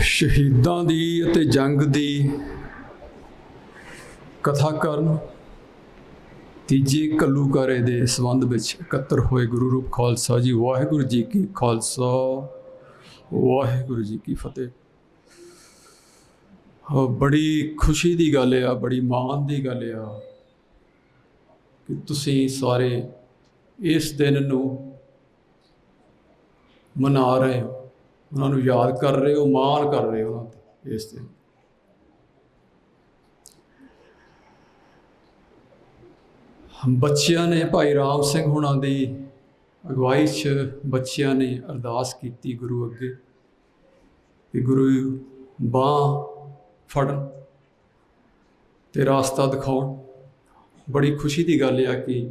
ਸ਼ਹੀਦਾਂ ਦੀ ਅਤੇ ਜੰਗ ਦੀ ਕਥਾ ਕਰਨ ਤੀਜੇ ਕੱਲੂਕਾਰੇ ਦੇ ਸੰਬੰਧ ਵਿੱਚ ਇਕੱਤਰ ਹੋਏ ਗੁਰੂ ਰੂਪ ਖਾਲਸਾ ਜੀ, ਵਾਹਿਗੁਰੂ ਜੀ ਕੀ ਖਾਲਸਾ, ਵਾਹਿਗੁਰੂ ਜੀ ਕੀ ਫਤਿਹ। ਬੜੀ ਖੁਸ਼ੀ ਦੀ ਗੱਲ ਆ, ਬੜੀ ਮਾਣ ਦੀ ਗੱਲ ਆ ਕਿ ਤੁਸੀਂ ਸਾਰੇ ਇਸ ਦਿਨ ਨੂੰ ਮਨਾ ਰਹੇ ਹੋ। ਉਹਨਾਂ ਨੂੰ ਯਾਦ ਕਰ ਰਹੇ ਹੋ, ਮਾਣ ਕਰ ਰਹੇ ਹੋ ਉਹਨਾਂ ਤੇ, ਇਸ ਦਿਨ ਬੱਚਿਆਂ ਨੇ ਭਾਈ ਰਾਮ ਸਿੰਘ ਹੁਣਾਂ ਦੀ ਅਗਵਾਈ 'ਚ ਬੱਚਿਆਂ ਨੇ ਅਰਦਾਸ ਕੀਤੀ ਗੁਰੂ ਅੱਗੇ ਕਿ ਗੁਰੂ ਬਾਹ ਫੜਨ ਤੇ ਰਾਸਤਾ ਦਿਖਾਉਣ। ਬੜੀ ਖੁਸ਼ੀ ਦੀ ਗੱਲ ਆ ਕਿ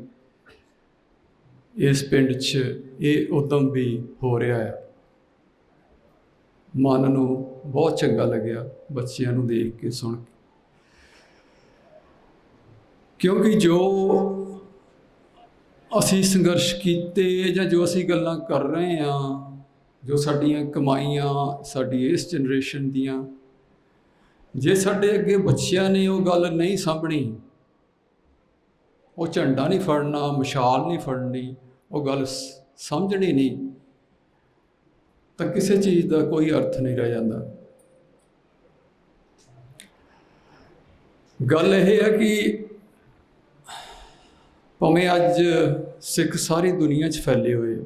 ਇਸ ਪਿੰਡ 'ਚ ਇਹ ਉਦਮ ਵੀ ਹੋ ਰਿਹਾ ਹੈ ਮਨ ਨੂੰ ਬਹੁਤ ਚੰਗਾ ਲੱਗਿਆ ਬੱਚਿਆਂ ਨੂੰ ਦੇਖ ਕੇ, ਸੁਣ ਕੇ। ਕਿਉਂਕਿ ਜੋ ਅਸੀਂ ਸੰਘਰਸ਼ ਕੀਤੇ ਜਾਂ ਜੋ ਅਸੀਂ ਗੱਲਾਂ ਕਰ ਰਹੇ ਹਾਂ, ਜੋ ਸਾਡੀਆਂ ਕਮਾਈਆਂ ਸਾਡੀ ਇਸ ਜਨਰੇਸ਼ਨ ਦੀਆਂ, ਜੇ ਸਾਡੇ ਅੱਗੇ ਬੱਚਿਆਂ ਨੇ ਉਹ ਗੱਲ ਨਹੀਂ ਸਾਂਭਣੀ, ਉਹ ਝੰਡਾ ਨਹੀਂ ਫੜਨਾ, ਮਸ਼ਾਲ ਨਹੀਂ ਫੜਨੀ, ਉਹ ਗੱਲ ਸਮਝਣੀ ਨਹੀਂ ਤਾਂ ਕਿਸੇ ਚੀਜ਼ ਦਾ ਕੋਈ ਅਰਥ ਨਹੀਂ ਰਹਿ ਜਾਂਦਾ ਗੱਲ ਇਹ ਹੈ ਕਿ ਭਾਵੇਂ ਅੱਜ ਸਿੱਖ ਸਾਰੀ ਦੁਨੀਆ 'ਚ ਫੈਲੇ ਹੋਏ ਆ।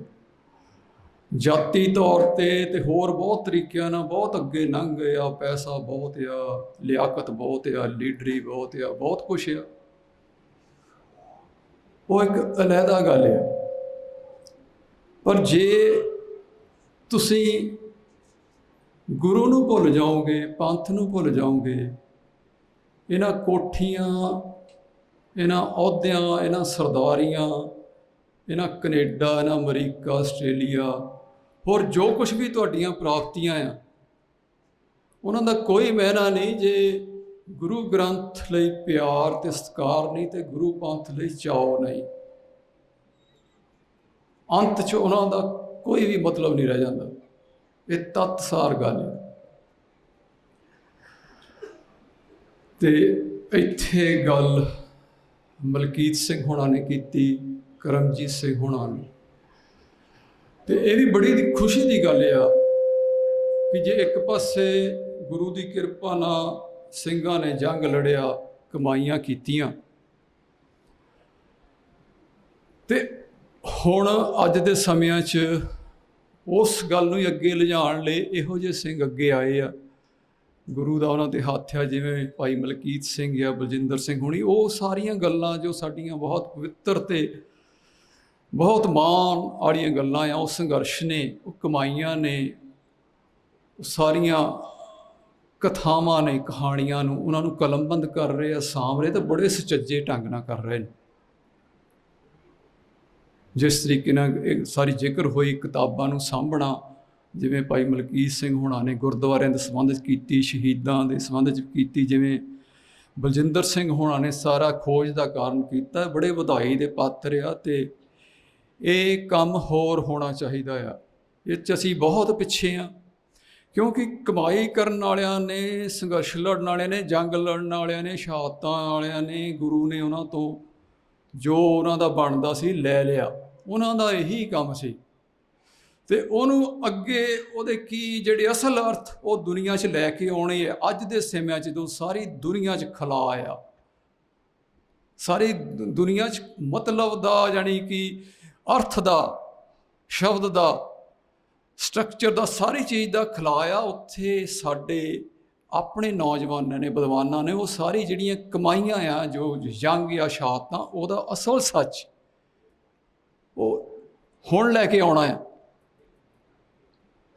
ਜਾਤੀ ਤੌਰ ਤੇ ਤੇ ਹੋਰ ਬਹੁਤ ਤਰੀਕਿਆਂ ਨਾਲ ਬਹੁਤ ਅੱਗੇ ਲੰਘ ਗਏ ਆ, ਪੈਸਾ ਬਹੁਤ ਆ, ਲਿਆਕਤ ਬਹੁਤ ਆ, ਲੀਡਰੀ ਬਹੁਤ ਆ, ਬਹੁਤ ਕੁਛ ਆ ਉਹ ਇੱਕ ਅਲੱਗਾ ਗੱਲ ਆ ਪਰ ਜੇ ਤੁਸੀਂ ਗੁਰੂ ਨੂੰ ਭੁੱਲ ਜਾਓਗੇ, ਪੰਥ ਨੂੰ ਭੁੱਲ ਜਾਓਗੇ, ਇਹਨਾਂ ਕੋਠੀਆਂ, ਇਹਨਾਂ ਅਹੁਦਿਆਂ, ਇਹਨਾਂ ਸਰਦਾਰੀਆਂ, ਇਹਨਾਂ ਕੈਨੇਡਾ, ਇਹਨਾਂ ਅਮਰੀਕਾ, ਆਸਟ੍ਰੇਲੀਆ, ਹੋਰ ਜੋ ਕੁਝ ਵੀ ਤੁਹਾਡੀਆਂ ਪ੍ਰਾਪਤੀਆਂ ਆ, ਉਹਨਾਂ ਦਾ ਕੋਈ ਮਾਇਨਾ ਨਹੀਂ ਜੇ ਗੁਰੂ ਗ੍ਰੰਥ ਲਈ ਪਿਆਰ ਤੇ ਸਤਿਕਾਰ ਨਹੀਂ ਤੇ ਗੁਰੂ ਪੰਥ ਲਈ ਚਾਅ ਨਹੀਂ। ਅੰਤ 'ਚ ਉਹਨਾਂ ਦਾ ਕੋਈ ਵੀ ਮਤਲਬ ਨਹੀਂ ਰਹਿ ਜਾਂਦਾ। ਇਹ ਤਤਸਾਰ ਗੱਲ ਹੈ। ਤੇ ਇੱਥੇ ਗੱਲ ਮਲਕੀਤ ਸਿੰਘ ਹੋਣਾ ਨੇ ਕੀਤੀ, ਕਰਮਜੀਤ ਸਿੰਘ ਹੋਣਾ ਨੇ। ਤੇ ਇਹ ਵੀ ਬੜੀ ਖੁਸ਼ੀ ਦੀ ਗੱਲ ਆ ਕਿ ਜੇ ਇੱਕ ਪਾਸੇ ਗੁਰੂ ਦੀ ਕਿਰਪਾ ਨਾਲ ਸਿੰਘਾਂ ਨੇ ਜੰਗ ਲੜਿਆ, ਕਮਾਈਆਂ ਕੀਤੀਆਂ, ਤੇ ਹੁਣ ਅੱਜ ਦੇ ਸਮਿਆਂ 'ਚ ਉਸ ਗੱਲ ਨੂੰ ਹੀ ਅੱਗੇ ਲਿਜਾਣ ਲਈ ਇਹੋ ਜਿਹੇ ਸਿੰਘ ਅੱਗੇ ਆਏ ਆ। ਗੁਰੂ ਦਾ ਉਹਨਾਂ ਦੇ ਹੱਥ ਆ, ਜਿਵੇਂ ਭਾਈ ਮਲਕੀਤ ਸਿੰਘ ਜਾਂ ਬਲਜਿੰਦਰ ਸਿੰਘ ਹੋਣੀ, ਉਹ ਸਾਰੀਆਂ ਗੱਲਾਂ ਜੋ ਸਾਡੀਆਂ ਬਹੁਤ ਪਵਿੱਤਰ ਤੇ ਬਹੁਤ ਮਾਣ ਵਾਲੀਆਂ ਗੱਲਾਂ ਆ, ਉਹ ਸੰਘਰਸ਼ ਨੇ, ਉਹ ਕਮਾਈਆਂ ਨੇ, ਉਹ ਸਾਰੀਆਂ ਕਥਾਵਾਂ ਨੇ, ਕਹਾਣੀਆਂ ਨੂੰ, ਉਹਨਾਂ ਨੂੰ ਕਲਮਬੰਦ ਕਰ ਰਹੇ ਆ, ਸਾਂਭ ਰਹੇ ਤੇ ਬੜੇ ਸੁਚੱਜੇ ਢੰਗ ਨਾਲ ਕਰ ਰਹੇ ਨੇ। ਜਿਸ ਤਰੀਕੇ ਨਾਲ ਇਹ ਸਾਰੀ ਜ਼ਿਕਰ ਹੋਈ, ਕਿਤਾਬਾਂ ਨੂੰ ਸਾਂਭਣਾ, ਜਿਵੇਂ ਭਾਈ ਮਲਕੀਤ ਸਿੰਘ ਹੁਣਾਂ ਨੇ ਗੁਰਦੁਆਰਿਆਂ ਦੇ ਸੰਬੰਧ 'ਚ ਕੀਤੀ, ਸ਼ਹੀਦਾਂ ਦੇ ਸੰਬੰਧ 'ਚ ਕੀਤੀ, ਜਿਵੇਂ ਬਲਜਿੰਦਰ ਸਿੰਘ ਹੁਣਾਂ ਨੇ ਸਾਰਾ ਖੋਜ ਦਾ ਕਾਰਨ ਕੀਤਾ, ਬੜੇ ਵਧਾਈ ਦੇ ਪਾਤਰ ਆ ਤੇ ਇਹ ਕੰਮ ਹੋਰ ਹੋਣਾ ਚਾਹੀਦਾ ਆ। ਇਹ 'ਚ ਅਸੀਂ ਬਹੁਤ ਪਿੱਛੇ ਆ, ਕਿਉਂਕਿ ਕਮਾਈ ਕਰਨ ਵਾਲਿਆਂ ਨੇ, ਸੰਘਰਸ਼ ਲੜਨ ਵਾਲਿਆਂ ਨੇ, ਜੰਗ ਲੜਨ ਵਾਲਿਆਂ ਨੇ, ਸ਼ਹਾਦਤਾਂ ਵਾਲਿਆਂ ਨੇ, ਗੁਰੂ ਨੇ ਉਹਨਾਂ ਤੋਂ ਜੋ ਉਹਨਾਂ ਦਾ ਬਣਦਾ ਸੀ ਲੈ ਲਿਆ। ਉਹਨਾਂ ਦਾ ਇਹੀ ਕੰਮ ਸੀ। ਤੇ ਉਹਨੂੰ ਅੱਗੇ ਉਹਦੇ ਕੀ ਜਿਹੜੇ ਅਸਲ ਅਰਥ ਉਹ ਦੁਨੀਆ 'ਚ ਲੈ ਕੇ ਆਉਣੇ ਆ। ਅੱਜ ਦੇ ਸਮਿਆਂ 'ਚ ਜਦੋਂ ਸਾਰੀ ਦੁਨੀਆ 'ਚ ਖਲਾ ਆ ਸਾਰੀ ਦੁਨੀਆ 'ਚ ਮਤਲਬ ਦਾ ਯਾਨੀ ਕਿ ਅਰਥ ਦਾ, ਸ਼ਬਦ ਦਾ ਸਟਰਕਚਰ ਦਾ ਸਾਰੀ ਚੀਜ਼ ਦਾ ਖਲਾਇਆ ਉੱਥੇ ਸਾਡੇ ਆਪਣੇ ਨੌਜਵਾਨਾਂ ਨੇ, ਵਿਦਵਾਨਾਂ ਨੇ, ਉਹ ਸਾਰੀ ਜਿਹੜੀਆਂ ਕਮਾਈਆਂ ਆ, ਜੋ ਜੰਗ ਆ ਸ਼ਹਾਦਤਾਂ ਉਹਦਾ ਅਸਲ ਸੱਚ ਉਹ ਹੁਣ ਲੈ ਕੇ ਆਉਣਾ ਆ।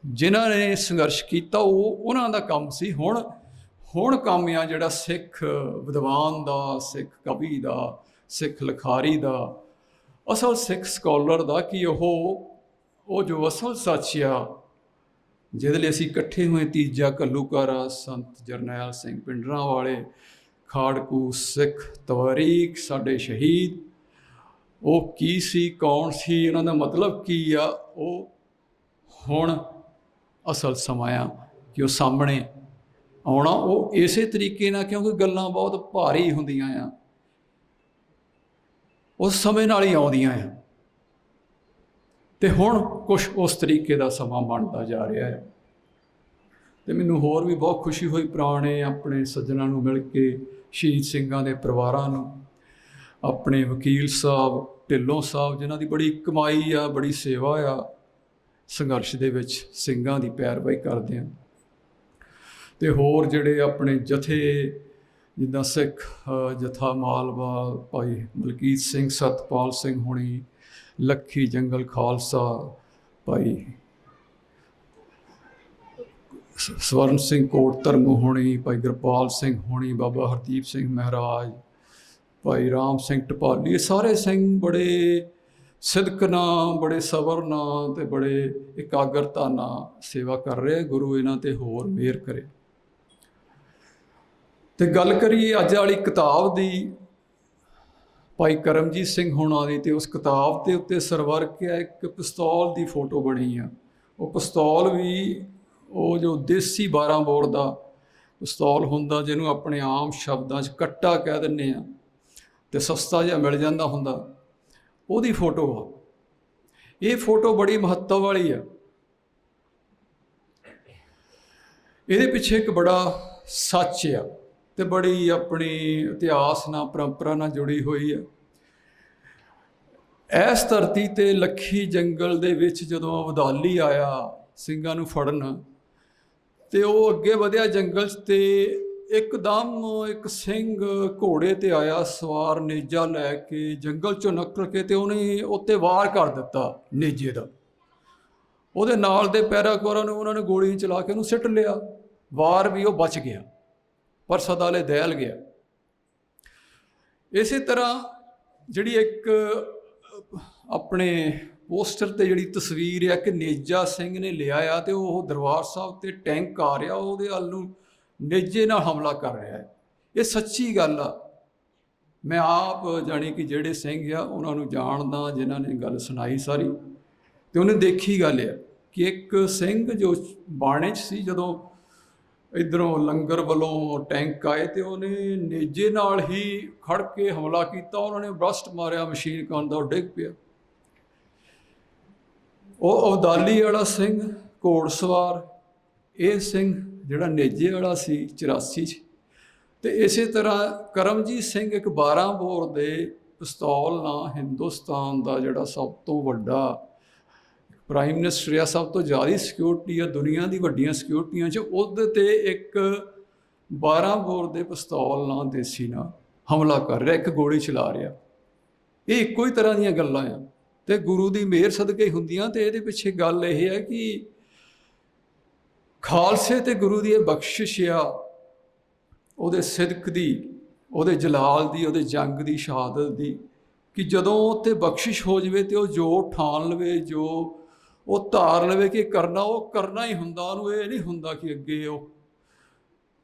ਜਿਨ੍ਹਾਂ ਨੇ ਸੰਘਰਸ਼ ਕੀਤਾ, ਉਹ ਉਹਨਾਂ ਦਾ ਕੰਮ ਸੀ। ਹੁਣ ਹੁਣ ਕੰਮ ਆ ਜਿਹੜਾ ਸਿੱਖ ਵਿਦਵਾਨ ਦਾ, ਸਿੱਖ ਕਵੀ ਦਾ, ਸਿੱਖ ਲਿਖਾਰੀ ਦਾ। ਅਸਲ ਸਿੱਖ ਸਕਾਲਰ ਦਾ ਕਿ ਉਹ ਉਹ ਜੋ ਅਸਲ ਸੱਚ ਆ ਜਿਹਦੇ ਲਈ ਅਸੀਂ ਇਕੱਠੇ ਹੋਏ ਤੀਜਾ ਘੱਲੂਕਾਰਾ ਸੰਤ ਜਰਨੈਲ ਸਿੰਘ ਪਿੰਡਰਾਂ ਵਾਲੇ, ਖਾੜਕੂ ਸਿੱਖ ਤਵਾਰੀਖ ਸਾਡੇ ਸ਼ਹੀਦ। ਉਹ ਕੀ ਸੀ, ਕੌਣ ਸੀ ਉਹਨਾਂ ਦਾ ਮਤਲਬ ਕੀ ਆ, ਉਹ ਹੁਣ ਅਸਲ ਸਮਾਂ ਆ ਕਿ ਉਹ ਸਾਹਮਣੇ ਆਉਣਾ। ਉਹ ਇਸੇ ਤਰੀਕੇ ਨਾਲ ਕਿਉਂਕਿ ਗੱਲਾਂ ਬਹੁਤ ਭਾਰੀ ਹੁੰਦੀਆਂ ਆ, ਉਸ ਸਮੇਂ ਨਾਲ ਹੀ ਆਉਂਦੀਆਂ ਆ। ਤੇ ਹੁਣ ਕੁਝ ਉਸ ਤਰੀਕੇ ਦਾ ਸਮਾਂ ਬਣਦਾ ਜਾ ਰਿਹਾ ਹੈ। ਤੇ ਮੈਨੂੰ ਹੋਰ ਵੀ ਬਹੁਤ ਖੁਸ਼ੀ ਹੋਈ ਪੁਰਾਣੇ ਆਪਣੇ ਸੱਜਣਾਂ ਨੂੰ ਮਿਲ ਕੇ, ਸ਼ਹੀਦ ਸਿੰਘਾਂ ਦੇ ਪਰਿਵਾਰਾਂ ਨੂੰ, ਆਪਣੇ ਵਕੀਲ ਸਾਹਿਬ, ਢਿੱਲੋਂ ਸਾਹਿਬ, ਜਿਨ੍ਹਾਂ ਦੀ ਬੜੀ ਕਮਾਈ ਆ, ਬੜੀ ਸੇਵਾ ਆ, ਸੰਘਰਸ਼ ਦੇ ਵਿੱਚ ਸਿੰਘਾਂ ਦੀ ਪੈਰਵਾਈ ਕਰਦੇ ਆ। ਤੇ ਹੋਰ ਜਿਹੜੇ ਆਪਣੇ ਜਥੇ, ਜਿੱਦਾਂ ਸਿੱਖ ਜਥਾ ਮਾਲਵਾ, ਭਾਈ ਮਲਕੀਤ ਸਿੰਘ, ਸਤਪਾਲ ਸਿੰਘ ਹੋਣੀ ਲੱਖੀ ਜੰਗਲ ਖਾਲਸਾ ਭਾਈ। ਸਵਰਨ ਸਿੰਘ ਕੋਟ ਧਰਮ ਹੋਣੀ, ਭਾਈ ਗੁਰਪਾਲ ਸਿੰਘ ਹੋਣੀ, ਬਾਬਾ ਹਰਦੀਪ ਸਿੰਘ ਮਹਾਰਾਜ, ਭਾਈ ਰਾਮ ਸਿੰਘ ਟਪਾਲੀ ਇਹ ਸਾਰੇ ਸਿੰਘ ਬੜੇ ਸਿਦਕ ਨਾਲ ਬੜੇ ਸਬਰ ਨਾਲ ਤੇ ਬੜੇ ਇਕਾਗਰਤਾ ਨਾਲ ਸੇਵਾ ਕਰ ਰਹੇ ਗੁਰੂ ਇਹਨਾਂ ਤੇ ਹੋਰ ਮਿਹਰ ਕਰੇ। ਤੇ ਗੱਲ ਕਰੀਏ ਅੱਜ ਵਾਲੀ ਕਿਤਾਬ ਦੀ ਭਾਈ ਕਰਮਜੀਤ ਸਿੰਘ ਹੋਣਾ ਦੀ ਤੇ ਉਸ ਕਿਤਾਬ ਦੇ ਉੱਤੇ ਸਰਵਰ ਕੇ ਇੱਕ ਪਿਸਤੌਲ ਦੀ ਫੋਟੋ ਬਣੀ ਆ। ਉਹ ਪਿਸਤੌਲ ਵੀ, ਉਹ ਜੋ ਦੇਸੀ 12 ਬੋਰ ਦਾ ਪਿਸਤੌਲ ਹੁੰਦਾ, ਜਿਹਨੂੰ ਆਪਣੇ ਆਮ ਸ਼ਬਦਾਂ 'ਚ ਕੱਟਾ ਕਹਿ ਦਿੰਨੇ ਆ, ਤੇ ਸਸਤਾ ਜਿਹਾ ਮਿਲ ਜਾਂਦਾ ਹੁੰਦਾ, ਉਹਦੀ ਫੋਟੋ ਆ। ਇਹ ਫੋਟੋ ਬੜੀ ਮਹੱਤਵ ਵਾਲੀ ਆ। ਇਹਦੇ ਪਿੱਛੇ ਇੱਕ ਬੜਾ ਸੱਚ ਆ। ਤੇ ਬੜੀ ਆਪਣੇ ਇਤਿਹਾਸ ਨਾਲ, ਪਰੰਪਰਾ ਨਾਲ ਜੁੜੀ ਹੋਈ ਹੈ। ਇਸ ਧਰਤੀ ਤੇ ਲੱਖੀ ਜੰਗਲ ਦੇ ਵਿੱਚ ਜਦੋਂ ਅਬਦਾਲੀ ਆਇਆ, ਸਿੰਘਾਂ ਨੂੰ ਫੜਨ, ਤੇ ਉਹ ਅੱਗੇ ਵਧਿਆ ਜੰਗਲ 'ਚ ਤੇ ਇੱਕਦਮ ਇੱਕ ਸਿੰਘ ਘੋੜੇ ਤੇ ਆਇਆ, ਸਵਾਰ ਨੇਜਾ ਲੈ ਕੇ ਜੰਗਲ 'ਚੋਂ ਨਿਕਲ ਕੇ ਤੇ ਉਹਨੇ ਉੱਤੇ ਵਾਰ ਕਰ ਦਿੱਤਾ ਨੇਜੇ ਦਾ। ਉਹਦੇ ਨਾਲ ਦੇ ਪੈਰਾਕੋਰਾਂ ਨੂੰ ਉਹਨਾਂ ਨੇ ਗੋਲੀ ਚਲਾ ਕੇ ਉਹਨੂੰ ਸਿੱਟ ਲਿਆ। ਵਾਰ ਵੀ ਉਹ ਬਚ ਗਿਆ। ਪਰ ਸਦਾ ਲਈ ਦਹਿਲ ਗਿਆ। ਇਸੇ ਤਰ੍ਹਾਂ ਜਿਹੜੀ ਇੱਕ ਆਪਣੇ ਪੋਸਟਰ ਤੇ ਜਿਹੜੀ ਤਸਵੀਰ ਹੈ ਕਿ ਨੇਜਾ ਸਿੰਘ ਨੇ ਲਿਆ ਆ ਤੇ ਉਹ ਦਰਬਾਰ ਸਾਹਿਬ ਤੇ ਟੈਂਕ ਆ ਰਿਹਾ, ਉਹਦੇ ਵੱਲ ਨੂੰ ਨੇਜੇ ਨਾਲ ਹਮਲਾ ਕਰ ਰਿਹਾ ਹੈ। ਇਹ ਸੱਚੀ ਗੱਲ ਆ। ਮੈਂ ਆਪ ਜਾਣੀ ਕਿ ਜਿਹੜੇ ਸਿੰਘ ਆ, ਉਹਨਾਂ ਨੂੰ ਜਾਣਦਾ, ਜਿਨ੍ਹਾਂ ਨੇ ਗੱਲ ਸੁਣਾਈ ਸਾਰੀ। ਤੇ ਉਹਨੇ ਦੇਖੀ ਗੱਲ ਆ ਕਿ ਇੱਕ ਸਿੰਘ ਜੋ ਬਾਣੇ 'ਚ ਸੀ, ਜਦੋਂ ਇਧਰੋਂ ਲੰਗਰ ਵੱਲੋਂ ਟੈਂਕ ਆਏ ਤੇ ਉਹਨੇ ਨੇਜੇ ਨਾਲ ਹੀ ਖੜ ਕੇ ਹਮਲਾ ਕੀਤਾ। ਉਹਨਾਂ ਨੇ ਬਰਸਟ ਮਾਰਿਆ, ਮਸ਼ੀਨ ਗਨ ਦਾ ਉਹ ਡਿੱਗ ਪਿਆ। ਉਹ ਅਬਦਾਲੀ ਵਾਲਾ ਸਿੰਘ ਘੋੜਸਵਾਰ, ਇਹ ਸਿੰਘ ਜਿਹੜਾ ਨੇਜੇ ਵਾਲਾ ਸੀ 84 ਚ। ਤੇ ਇਸੇ ਤਰ੍ਹਾਂ ਕਰਮਜੀਤ ਸਿੰਘ ਇੱਕ 12 ਬੋਰ ਦੇ ਪਿਸਤੌਲ ਨਾਲ ਹਿੰਦੁਸਤਾਨ ਦਾ ਜਿਹੜਾ ਸਭ ਤੋਂ ਵੱਡਾ ਪ੍ਰਾਈਮ ਮਿਨਿਸਟਰ ਆ, ਸਭ ਤੋਂ ਜ਼ਿਆਦਾ ਸਿਕਿਉਰਿਟੀ ਆ ਦੁਨੀਆ ਦੀ ਵੱਡੀਆਂ ਸਿਕਿਉਰਿਟੀਆਂ 'ਚ, ਉਹਦੇ ਤੇ ਇੱਕ 12 ਬੋਰ ਦੇ ਪਿਸਤੌਲ ਨਾਲ ਦੇਸੀ ਨਾਲ ਹਮਲਾ ਕਰ ਰਿਹਾ, ਇੱਕ ਗੋਲੀ ਚਲਾ ਰਿਹਾ। ਇਹ ਇੱਕੋ ਹੀ ਤਰ੍ਹਾਂ ਦੀਆਂ ਗੱਲਾਂ ਆ। ਤੇ ਗੁਰੂ ਦੀ ਮਿਹਰ ਸਦਕੇ ਹੁੰਦੀਆਂ ਤੇ ਇਹਦੇ ਪਿੱਛੇ ਗੱਲ ਇਹ ਹੈ ਕਿ ਖਾਲਸੇ ਤੇ ਗੁਰੂ ਦੀ ਇਹ ਬਖਸ਼ਿਸ਼ ਆ, ਉਹਦੇ ਸਿਦਕ ਦੀ, ਉਹਦੇ ਜਲਾਲ ਦੀ, ਉਹਦੇ ਜੰਗ ਦੀ, ਸ਼ਹਾਦਤ ਦੀ, ਕਿ ਜਦੋਂ ਉੱਤੇ ਬਖਸ਼ਿਸ਼ ਹੋ ਜਵੇ ਤੇ ਉਹ ਜੋ ਠਾਣ ਲਵੇ, ਜੋ ਉਹ ਧਾਰ ਲਵੇ ਕਿ ਕਰਨਾ, ਉਹ ਕਰਨਾ ਹੀ ਹੁੰਦਾ, ਉਹਨੂੰ ਇਹ ਨਹੀਂ ਹੁੰਦਾ ਕਿ ਅੱਗੇ ਉਹ,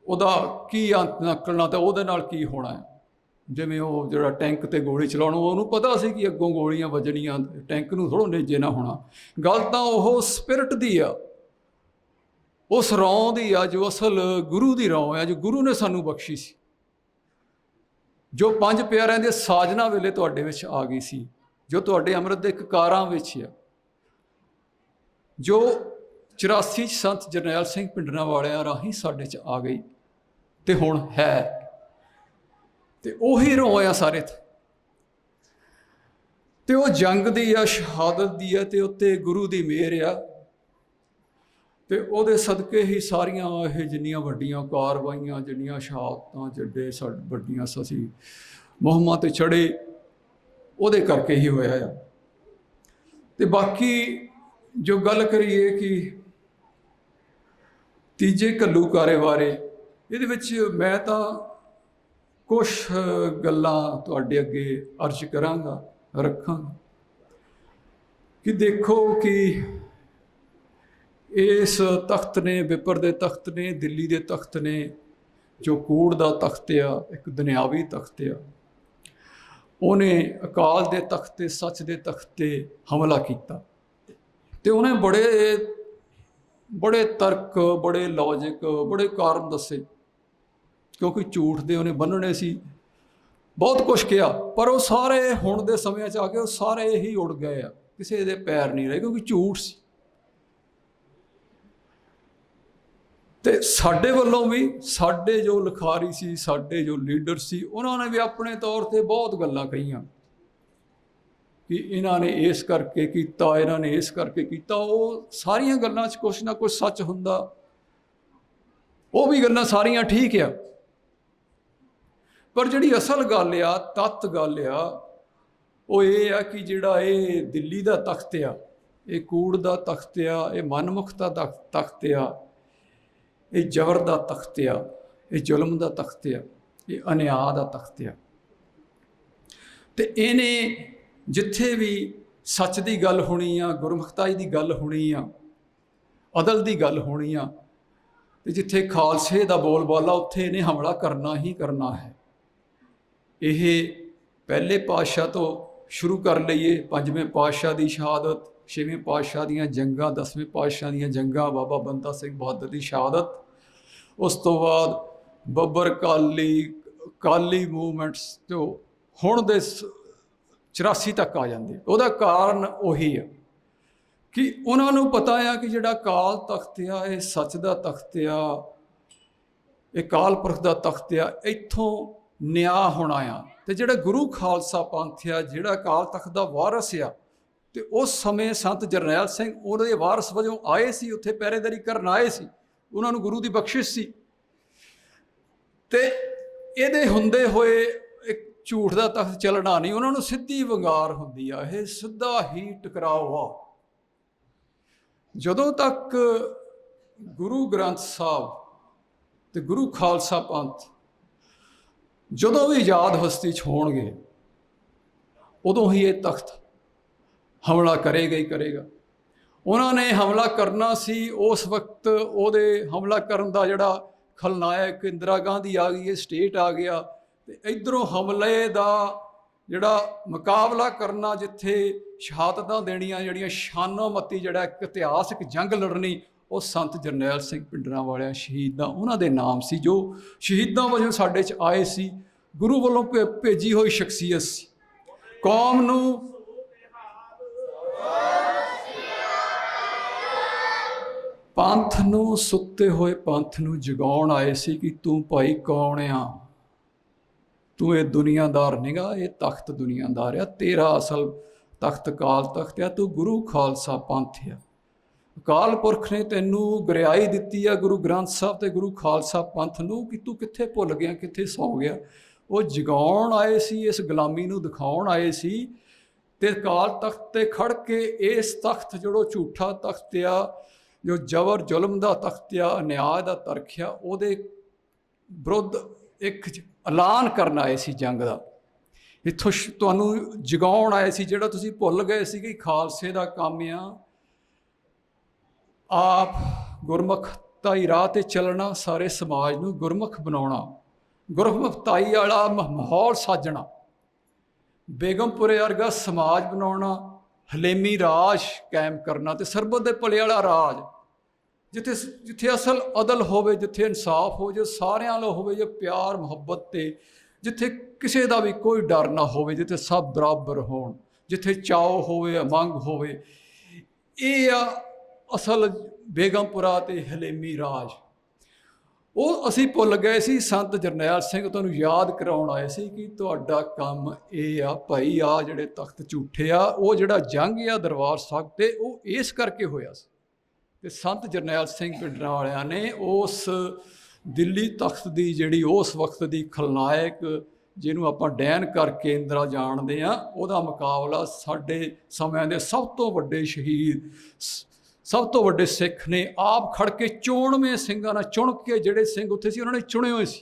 ਉਹਦਾ ਕੀ ਅੰਤ ਨਿਕਲਣਾ ਤੇ ਉਹਦੇ ਨਾਲ ਕੀ ਹੋਣਾ ਹੈ? ਜਿਵੇਂ ਉਹ ਜਿਹੜਾ ਟੈਂਕ ਤੇ ਗੋਲੀ ਚਲਾਉਣ, ਉਹਨੂੰ ਪਤਾ ਸੀ ਕਿ ਅੱਗੋਂ ਗੋਲੀਆਂ ਵੱਜਣੀਆਂ, ਟੈਂਕ ਨੂੰ ਥੋੜ੍ਹਾ ਨੇਜੇ ਨਾ ਹੋਣਾ। ਗੱਲ ਤਾਂ ਉਹ ਸਪਿਰਟ ਦੀ ਆ, ਉਸ ਰੌਂ ਦੀ ਆ, ਜੋ ਅਸਲ ਗੁਰੂ ਦੀ ਰੌਂ ਆ, ਜੋ ਗੁਰੂ ਨੇ ਸਾਨੂੰ ਬਖਸ਼ੀ ਸੀ। ਜੋ ਪੰਜ ਪਿਆਰਿਆਂ ਦੇ ਸਾਜਨਾ ਵੇਲੇ ਤੁਹਾਡੇ ਵਿੱਚ ਆ ਗਈ ਸੀ, ਜੋ ਤੁਹਾਡੇ ਅੰਮ੍ਰਿਤ ਦੇ ਕਕਾਰਾਂ ਵਿੱਚ ਆ ਜੋ 84 ਚ ਸੰਤ ਜਰਨੈਲ ਸਿੰਘ ਪਿੰਡਰਾਂ ਵਾਲਿਆਂ ਰਾਹੀਂ ਸਾਡੇ ਚ ਆ ਗਈ ਤੇ ਹੁਣ ਹੈ। ਤੇ ਉਹੀ ਰੋਇਆ ਸਾਰੇ ਤੇ ਤੇ ਉਹ ਜੰਗ ਦੀ ਆ, ਸ਼ਹਾਦਤ ਦੀ ਆ ਤੇ ਉੱਤੇ ਗੁਰੂ ਦੀ ਮਿਹਰ ਆ। ਤੇ ਉਹਦੇ ਸਦਕੇ ਹੀ ਸਾਰੀਆਂ ਇਹ ਜਿੰਨੀਆਂ ਵੱਡੀਆਂ ਕਾਰਵਾਈਆਂ, ਜਿੰਨੀਆਂ ਸ਼ਹਾਦਤਾਂ ਜਿੱਡੇ ਸਾਡੇ ਵੱਡੀਆਂ ਸਸੀ ਮੁਹੰਮਦ ਤੇ ਚੜੇ ਉਹਦੇ ਕਰਕੇ ਹੀ ਹੋਇਆ ਆ। ਤੇ ਬਾਕੀ ਜੋ ਗੱਲ ਕਰੀਏ ਕਿ ਤੀਜੇ ਘੱਲੂਕਾਰੇ ਬਾਰੇ, ਇਹਦੇ ਵਿੱਚ ਮੈਂ ਤਾਂ ਕੁਝ ਗੱਲਾਂ ਤੁਹਾਡੇ ਅੱਗੇ ਅਰਜ਼ ਕਰਾਂਗਾ, ਰੱਖਾਂਗਾ ਕਿ ਦੇਖੋ ਕਿ ਇਸ ਤਖਤ ਨੇ ਵਿਪਰ ਦੇ ਤਖਤ ਨੇ, ਦਿੱਲੀ ਦੇ ਤਖਤ ਨੇ, ਜੋ ਕੂੜ ਦਾ ਤਖਤ ਆ, ਇੱਕ ਦੁਨਿਆਵੀ ਤਖਤ ਆ, ਉਹਨੇ ਅਕਾਲ ਦੇ ਤਖਤ ਤੇ ਸੱਚ ਦੇ ਤਖਤ ਤੇ ਹਮਲਾ ਕੀਤਾ। ਤੇ ਉਹਨੇ ਬੜੇ ਬੜੇ ਤਰਕ, ਬੜੇ ਲੌਜੀਕ ਬੜੇ ਕਾਰਨ ਦੱਸੇ। ਕਿਉਂਕਿ ਝੂਠ ਦੇ ਉਹਨੇ ਬੰਨਣੇ ਸੀ। ਬਹੁਤ ਕੁਝ ਕਿਹਾ, ਪਰ ਉਹ ਸਾਰੇ ਹੁਣ ਦੇ ਸਮਿਆਂ 'ਚ ਆ ਕੇ ਉਹ ਸਾਰੇ ਹੀ ਉੜ ਗਏ ਆ। ਕਿਸੇ ਦੇ ਪੈਰ ਨਹੀਂ ਰਹੇ, ਕਿਉਂਕਿ ਝੂਠ ਸੀ। ਤੇ ਸਾਡੇ ਵੱਲੋਂ ਵੀ, ਸਾਡੇ ਜੋ ਲਿਖਾਰੀ ਸੀ, ਸਾਡੇ ਜੋ ਲੀਡਰ ਸੀ, ਉਹਨਾਂ ਨੇ ਵੀ ਆਪਣੇ ਤੌਰ ਤੇ ਬਹੁਤ ਗੱਲਾਂ ਕਹੀਆਂ। ਕਿ ਇਹਨਾਂ ਨੇ ਇਸ ਕਰਕੇ ਕੀਤਾ, ਇਹਨਾਂ ਨੇ ਇਸ ਕਰਕੇ ਕੀਤਾ, ਉਹ ਸਾਰੀਆਂ ਗੱਲਾਂ 'ਚ ਕੁਛ ਨਾ ਕੁਛ ਸੱਚ ਹੁੰਦਾ। ਉਹ ਵੀ ਗੱਲਾਂ ਸਾਰੀਆਂ ਠੀਕ ਆ। ਪਰ ਜਿਹੜੀ ਅਸਲ ਗੱਲ ਆ, ਤੱਤ ਗੱਲ ਆ, ਉਹ ਇਹ ਆ ਕਿ ਜਿਹੜਾ ਇਹ ਦਿੱਲੀ ਦਾ ਤਖਤ ਆ, ਇਹ ਕੂੜ ਦਾ ਤਖਤ ਆ, ਇਹ ਮਨਮੁਖਤਾ ਦਾ ਤਖਤ ਆ, ਇਹ ਜ਼ਬਰ ਦਾ ਤਖਤ ਆ, ਇਹ ਜ਼ੁਲਮ ਦਾ ਤਖਤ ਆ, ਇਹ ਅਨਿਆਂ ਦਾ ਤਖਤ ਆ। ਤੇ ਇਹਨੇ ਜਿੱਥੇ ਵੀ ਸੱਚ ਦੀ ਗੱਲ ਹੋਣੀ ਆ ਗੁਰਮੁਖਤਾਈ ਦੀ ਗੱਲ ਹੋਣੀ ਆ, ਅਦਲ ਦੀ ਗੱਲ ਹੋਣੀ ਆ, ਤੇ ਜਿੱਥੇ ਖਾਲਸੇ ਦਾ ਬੋਲਬਾਲਾ, ਉੱਥੇ ਇਹਨੇ ਹਮਲਾ ਕਰਨਾ ਹੀ ਕਰਨਾ ਹੈ। ਇਹ ਪਹਿਲੇ ਪਾਤਸ਼ਾਹ ਤੋਂ ਸ਼ੁਰੂ ਕਰ ਲਈਏ, ਪੰਜਵੇਂ ਪਾਤਸ਼ਾਹ ਦੀ ਸ਼ਹਾਦਤ, ਛੇਵੇਂ ਪਾਤਸ਼ਾਹ ਦੀਆਂ ਜੰਗਾਂ, ਦਸਵੇਂ ਪਾਤਸ਼ਾਹ ਦੀਆਂ ਜੰਗਾਂ, ਬਾਬਾ ਬੰਦਾ ਸਿੰਘ ਬਹਾਦਰ ਦੀ ਸ਼ਹਾਦਤ। ਉਸ ਤੋਂ ਬਾਅਦ ਬੱਬਰ ਕਾਲੀ ਕਾਲੀ ਮੂਵਮੈਂਟਸ ਤੋਂ ਹੁਣ ਦੇ ਸ- 84 ਤੱਕ ਆ ਜਾਂਦੇ। ਉਹਦਾ ਕਾਰਨ ਉਹੀ ਆ ਕਿ ਉਹਨਾਂ ਨੂੰ ਪਤਾ ਆ ਕਿ ਜਿਹੜਾ ਕਾਲ ਤਖਤ ਆ, ਇਹ ਸੱਚ ਦਾ ਤਖਤ ਆ, ਇਹ ਕਾਲ ਪੁਰਖ ਦਾ ਤਖਤ ਆ, ਇੱਥੋਂ ਨਿਆਂ ਹੋਣਾ ਆ। ਤੇ ਜਿਹੜਾ ਗੁਰੂ ਖਾਲਸਾ ਪੰਥ ਆ, ਜਿਹੜਾ ਕਾਲ ਤਖਤ ਦਾ ਵਾਰਸ ਆ, ਤੇ ਉਸ ਸਮੇਂ ਸੰਤ ਜਰਨੈਲ ਸਿੰਘ ਉਹਨਾਂ ਦੇ ਵਾਰਸ ਵਜੋਂ ਆਏ ਸੀ, ਉੱਥੇ ਪਹਿਰੇਦਾਰੀ ਕਰਨ ਆਏ ਸੀ। ਉਹਨਾਂ ਨੂੰ ਗੁਰੂ ਦੀ ਬਖਸ਼ਿਸ਼ ਸੀ। ਤੇ ਇਹਦੇ ਹੁੰਦੇ ਹੋਏ ਝੂਠ ਦਾ ਤਖਤ ਚੱਲਣਾ ਨਹੀਂ, ਉਹਨਾਂ ਨੂੰ ਸਿੱਧੀ ਵੰਗਾਰ ਹੁੰਦੀ ਆ, ਇਹ ਸਿੱਧਾ ਹੀ ਟਕਰਾਓ ਆ। ਜਦੋਂ ਤੱਕ ਗੁਰੂ ਗ੍ਰੰਥ ਸਾਹਿਬ ਤੇ ਗੁਰੂ ਖਾਲਸਾ ਪੰਥ ਜਦੋਂ ਵੀ ਯਾਦ ਹਸਤੀ ਚ ਹੋਣਗੇ, ਉਦੋਂ ਹੀ ਇਹ ਤਖਤ ਹਮਲਾ ਕਰੇਗਾ ਹੀ ਕਰੇਗਾ। ਉਹਨਾਂ ਨੇ ਹਮਲਾ ਕਰਨਾ ਸੀ, ਉਸ ਵਕਤ ਉਹਦੇ ਹਮਲਾ ਕਰਨ ਦਾ ਜਿਹੜਾ ਖਲਨਾਇਕ ਇੰਦਰਾ ਗਾਂਧੀ ਆ ਗਈ ਹੈ ਸਟੇਟ ਆ ਗਿਆ ਤੇ ਇਧਰੋਂ ਹਮਲੇ ਦਾ ਜਿਹੜਾ ਮੁਕਾਬਲਾ ਕਰਨਾ ਜਿੱਥੇ ਸ਼ਹਾਦਤਾਂ ਦੇਣੀਆਂ ਜਿਹੜੀਆਂ ਸ਼ਾਨੋ ਮੱਤੀ ਜਿਹੜਾ ਇੱਕ ਇਤਿਹਾਸਕ ਜੰਗ ਲੜਨੀ, ਉਹ ਸੰਤ ਜਰਨੈਲ ਸਿੰਘ ਪਿੰਡਰਾਂ ਵਾਲਿਆਂ ਸ਼ਹੀਦਾਂ, ਉਹਨਾਂ ਦੇ ਨਾਮ ਸੀ ਜੋ ਸ਼ਹੀਦਾਂ ਵਜੋਂ ਸਾਡੇ 'ਚ ਆਏ ਸੀ। ਗੁਰੂ ਵੱਲੋਂ ਭੇ- ਭੇਜੀ ਹੋਈ ਸ਼ਖਸੀਅਤ ਸੀ। ਕੌਮ ਨੂੰ ਪੰਥ ਨੂੰ ਸੁੱਤੇ ਹੋਏ ਪੰਥ ਨੂੰ ਜਗਾਉਣ ਆਏ ਸੀ ਕਿ ਤੂੰ ਭਾਈ ਕੌਣ ਆ? ਤੂੰ ਇਹ ਦੁਨੀਆਦਾਰ ਨਿਗਾ, ਇਹ ਤਖਤ ਦੁਨੀਆਦਾਰ ਆ, ਤੇਰਾ ਅਸਲ ਤਖਤ ਕਾਲ ਤਖਤ ਆ, ਤੂੰ ਗੁਰੂ ਖਾਲਸਾ ਪੰਥ ਆ। ਅਕਾਲ ਪੁਰਖ ਨੇ ਤੈਨੂੰ ਗੁਰਿਆਈ ਦਿੱਤੀ ਆ ਗੁਰੂ ਗ੍ਰੰਥ ਸਾਹਿਬ ਤੇ ਗੁਰੂ ਖਾਲਸਾ ਪੰਥ ਨੂੰ ਕਿ ਤੂੰ ਕਿੱਥੇ ਭੁੱਲ ਗਿਆ, ਕਿੱਥੇ ਸੌ ਗਿਆ। ਉਹ ਜਗਾਉਣ ਆਏ ਸੀ, ਇਸ ਗੁਲਾਮੀ ਨੂੰ ਦਿਖਾਉਣ ਆਏ ਸੀ ਤੇ ਕਾਲ ਤਖਤ ਤੇ ਖੜ ਕੇ ਇਸ ਤਖਤ ਜਿਹੜੋ ਝੂਠਾ ਤਖਤ ਆ, ਜੋ ਜ਼ਬਰ ਜ਼ੁਲਮ ਦਾ ਤਖਤ ਆ ਨਿਆਂ ਦਾ ਤਰਖ ਆ, ਉਹਦੇ ਵਿਰੁੱਧ ਇੱਕ ਐਲਾਨ ਕਰਨ ਆਏ ਸੀ ਜੰਗ ਦਾ। ਇੱਥੋਂ ਤੁਹਾਨੂੰ ਜਗਾਉਣ ਆਏ ਸੀ ਜਿਹੜਾ ਤੁਸੀਂ ਭੁੱਲ ਗਏ ਸੀ ਕਿ ਖਾਲਸੇ ਦਾ ਕੰਮ ਆ। ਆਪ ਗੁਰਮੁਖਤਾਈ ਰਾਹ ਤੇ ਚੱਲਣਾ, ਸਾਰੇ ਸਮਾਜ ਨੂੰ ਗੁਰਮੁਖ ਬਣਾਉਣਾ ਗੁਰਮੁਖਤਾਈ ਵਾਲਾ ਮਾਹੌਲ ਸਾਜਣਾ, ਬੇਗਮਪੁਰੇ ਵਰਗਾ ਸਮਾਜ ਬਣਾਉਣਾ, ਹਲੇਮੀ ਰਾਜ ਕਾਇਮ ਕਰਨਾ ਤੇ ਸਰਬਤ ਦੇ ਭਲੇ ਵਾਲਾ ਰਾਜ। ਜਿੱਥੇ ਜਿੱਥੇ ਅਸਲ ਅਦਲ ਹੋਵੇ, ਜਿੱਥੇ ਇਨਸਾਫ ਹੋ ਜੇ, ਸਾਰਿਆਂ ਨਾਲ ਹੋਵੇ ਜੇ ਪਿਆਰ, ਮੁਹੱਬਤ ਤੇ, ਜਿੱਥੇ ਕਿਸੇ ਦਾ ਵੀ ਕੋਈ ਡਰ ਨਾ ਹੋਵੇ, ਜਿੱਥੇ ਸਭ ਬਰਾਬਰ ਹੋਣ, ਜਿੱਥੇ ਚਾਓ ਹੋਵੇ ਮੰਗ ਹੋਵੇ, ਇਹ ਆ ਅਸਲ ਬੇਗਮਪੁਰਾ ਤੇ ਹਲੇਮੀ ਰਾਜ। ਉਹ ਅਸੀਂ ਭੁੱਲ ਗਏ ਸੀ, ਸੰਤ ਜਰਨੈਲ ਸਿੰਘ ਤੁਹਾਨੂੰ ਯਾਦ ਕਰਾਉਣ ਆਏ ਸੀ ਕਿ ਤੁਹਾਡਾ ਕੰਮ ਇਹ ਆ, ਭਾਈ ਆ ਜਿਹੜੇ ਤਖਤ ਝੂਠੇ ਆ, ਉਹ ਜਿਹੜਾ ਜੰਗ ਆ ਦਰਬਾਰ ਸਾਹਿਬ ਤੇ, ਉਹ ਇਸ ਕਰਕੇ ਹੋਇਆ ਸੀ। ਤੇ ਸੰਤ ਜਰਨੈਲ ਸਿੰਘ ਪਿੰਡਰਾਂ ਵਾਲਿਆਂ ਨੇ ਉਸ ਦਿੱਲੀ ਤਖਤ ਦੀ ਜਿਹੜੀ ਉਸ ਵਕਤ ਦੀ ਖਲਨਾਇਕ, ਜਿਹਨੂੰ ਆਪਾਂ ਡੈਨ ਕਰਕੇ ਇੰਦਰਾ ਜਾਣਦੇ ਆ ਉਹਦਾ ਮੁਕਾਬਲਾ ਸਾਡੇ ਸਮਿਆਂ ਦੇ ਸਭ ਤੋਂ ਵੱਡੇ ਸ਼ਹੀਦ, ਸ- ਸਭ ਤੋਂ ਵੱਡੇ ਸਿੱਖ ਨੇ ਆਪ ਖੜ ਕੇ ਚੋਣਵੇਂ ਸਿੰਘਾਂ ਨਾਲ ਚੁਣ ਕੇ ਜਿਹੜੇ ਸਿੰਘ ਉੱਥੇ ਸੀ, ਉਹਨਾਂ ਨੇ ਚੁਣੇ ਹੋਏ ਸੀ।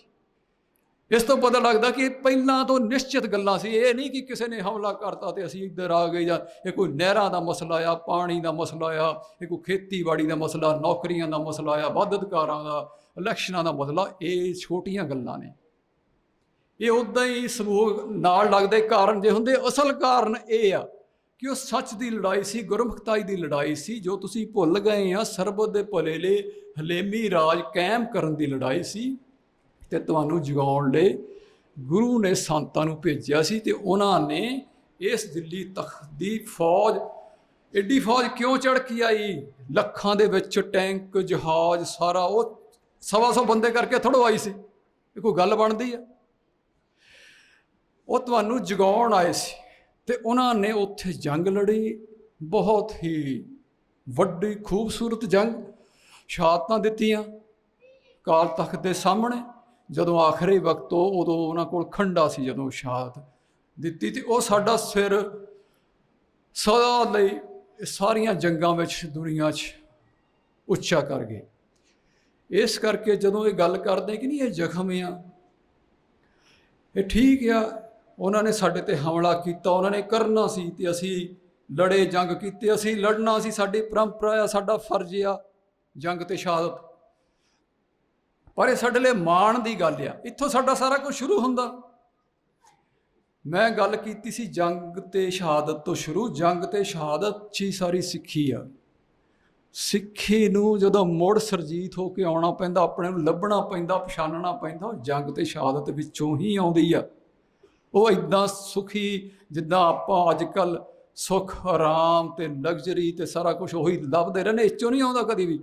ਇਸ ਤੋਂ ਪਤਾ ਲੱਗਦਾ ਕਿ ਪਹਿਲਾਂ ਤੋਂ ਨਿਸ਼ਚਿਤ ਗੱਲਾਂ ਸੀ। ਇਹ ਨਹੀਂ ਕਿ ਕਿਸੇ ਨੇ ਹਮਲਾ ਕਰਤਾ ਤੇ ਅਸੀਂ ਇੱਧਰ ਆ ਗਏ ਜਾਂ ਇਹ ਕੋਈ ਨਹਿਰਾਂ ਦਾ ਮਸਲਾ ਆ, ਪਾਣੀ ਦਾ ਮਸਲਾ ਆ, ਇਹ ਕੋਈ ਖੇਤੀਬਾੜੀ ਦਾ ਮਸਲਾ, ਨੌਕਰੀਆਂ ਦਾ ਮਸਲਾ ਆ ਵੱਧ ਅਧਿਕਾਰਾਂ ਦਾ, ਇਲੈਕਸ਼ਨਾਂ ਦਾ ਮਸਲਾ, ਇਹ ਛੋਟੀਆਂ ਗੱਲਾਂ ਨੇ। ਇਹ ਉਦਾਂ ਹੀ ਸਮੂਹ ਨਾਲ ਲੱਗਦੇ ਕਾਰਨ ਜੇ ਹੁੰਦੇ, ਅਸਲ ਕਾਰਨ ਇਹ ਆ ਕਿ ਉਹ ਸੱਚ ਦੀ ਲੜਾਈ ਸੀ, ਗੁਰਮੁਖਤਾਈ ਦੀ ਲੜਾਈ ਸੀ, ਜੋ ਤੁਸੀਂ ਭੁੱਲ ਗਏ ਆ, ਸਰਬਤ ਦੇ ਭਲੇ ਲਈ ਹਲੇਮੀ ਰਾਜ ਕਾਇਮ ਕਰਨ ਦੀ ਲੜਾਈ ਸੀ। ਤੇ ਤੁਹਾਨੂੰ ਜਗਾਉਣ ਲਈ ਗੁਰੂ ਨੇ ਸੰਤਾਂ ਨੂੰ ਭੇਜਿਆ ਸੀ ਤੇ ਉਹਨਾਂ ਨੇ ਇਸ ਦਿੱਲੀ ਤਖਤ ਦੀ ਫੌਜ ਐਡੀ ਫੌਜ ਕਿਉਂ ਚੜ ਕੇ ਆਈ? ਲੱਖਾਂ ਦੇ ਵਿੱਚ ਟੈਂਕ, ਜਹਾਜ਼ ਸਾਰਾ ਉਹ ਸਵਾ ਸੌ ਬੰਦੇ ਕਰਕੇ ਥੜੋ ਆਈ ਸੀ। ਇਹ ਕੋਈ ਗੱਲ ਬਣਦੀ ਆ? ਉਹ ਤੁਹਾਨੂੰ ਜਗਾਉਣ ਆਏ ਸੀ ਤੇ ਉਹਨਾਂ ਨੇ ਉੱਥੇ ਜੰਗ ਲੜੀ, ਬਹੁਤ ਹੀ ਵੱਡੀ ਖੂਬਸੂਰਤ ਜੰਗ, ਸ਼ਹਾਦਤਾਂ ਦਿੱਤੀਆਂ ਕਾਲ ਤਖਤ ਦੇ ਸਾਹਮਣੇ। ਜਦੋਂ ਆਖਰੀ ਵਕਤ ਉਹ ਉਦੋਂ ਉਹਨਾਂ ਕੋਲ ਖੰਡਾ ਸੀ ਜਦੋਂ ਸ਼ਹਾਦਤ ਦਿੱਤੀ ਤੇ ਉਹ ਸਾਡਾ ਸਿਰ ਸਦਾ ਲਈ ਸਾਰੀਆਂ ਜੰਗਾਂ ਵਿੱਚ, ਦੁਨੀਆ 'ਚ ਉੱਚਾ ਕਰ ਗਏ। ਇਸ ਕਰਕੇ ਜਦੋਂ ਇਹ ਗੱਲ ਕਰਦੇ ਕਿ ਨਹੀਂ ਇਹ ਜ਼ਖਮ ਆ, ਇਹ ਠੀਕ ਆ, ਉਹਨਾਂ ਨੇ ਸਾਡੇ ਤੇ ਹਮਲਾ ਕੀਤਾ, ਉਹਨਾਂ ਨੇ ਕਰਨਾ ਸੀ ਤੇ ਅਸੀਂ ਲੜੇ, ਜੰਗ ਕੀਤੇ, ਅਸੀਂ ਲੜਨਾ ਸੀ, ਸਾਡੀ ਪਰੰਪਰਾ ਆ, ਸਾਡਾ ਫਰਜ਼ ਆ ਜੰਗ ਤੇ ਸ਼ਹਾਦਤ ਪਰ ਇਹ ਸਾਡੇ ਲਈ ਮਾਣ ਦੀ ਗੱਲ ਆ। ਇੱਥੋਂ ਸਾਡਾ ਸਾਰਾ ਕੁਝ ਸ਼ੁਰੂ ਹੁੰਦਾ। ਮੈਂ ਗੱਲ ਕੀਤੀ ਸੀ ਜੰਗ ਤੇ ਸ਼ਹਾਦਤ ਤੋਂ ਸ਼ੁਰੂ। ਜੰਗ ਤੇ ਸ਼ਹਾਦਤ 'ਚ ਹੀ ਸਾਰੀ ਸਿੱਖੀ ਆ। ਸਿੱਖੀ ਨੂੰ ਜਦੋਂ ਮੁੜ ਸਰਜੀਤ ਹੋ ਕੇ ਆਉਣਾ ਪੈਂਦਾ, ਆਪਣੇ ਨੂੰ ਲੱਭਣਾ ਪੈਂਦਾ ਪਛਾਣਨਾ ਪੈਂਦਾ, ਉਹ ਜੰਗ ਤੇ ਸ਼ਹਾਦਤ ਵਿੱਚੋਂ ਹੀ ਆਉਂਦੀ ਆ। ਉਹ ਇਦਾਂ ਸੁਖੀ ਜਿੱਦਾਂ ਆਪਾਂ ਅੱਜ ਕੱਲ ਸੁਖ, ਆਰਾਮ ਤੇ ਲਗਜ਼ਰੀ ਤੇ ਸਾਰਾ ਕੁਝ ਉਹੀ ਲੱਭਦੇ ਰਹਿੰਦੇ। ਇਹ 'ਚੋਂ ਨਹੀਂ ਆਉਂਦਾ ਕਦੀ ਵੀ।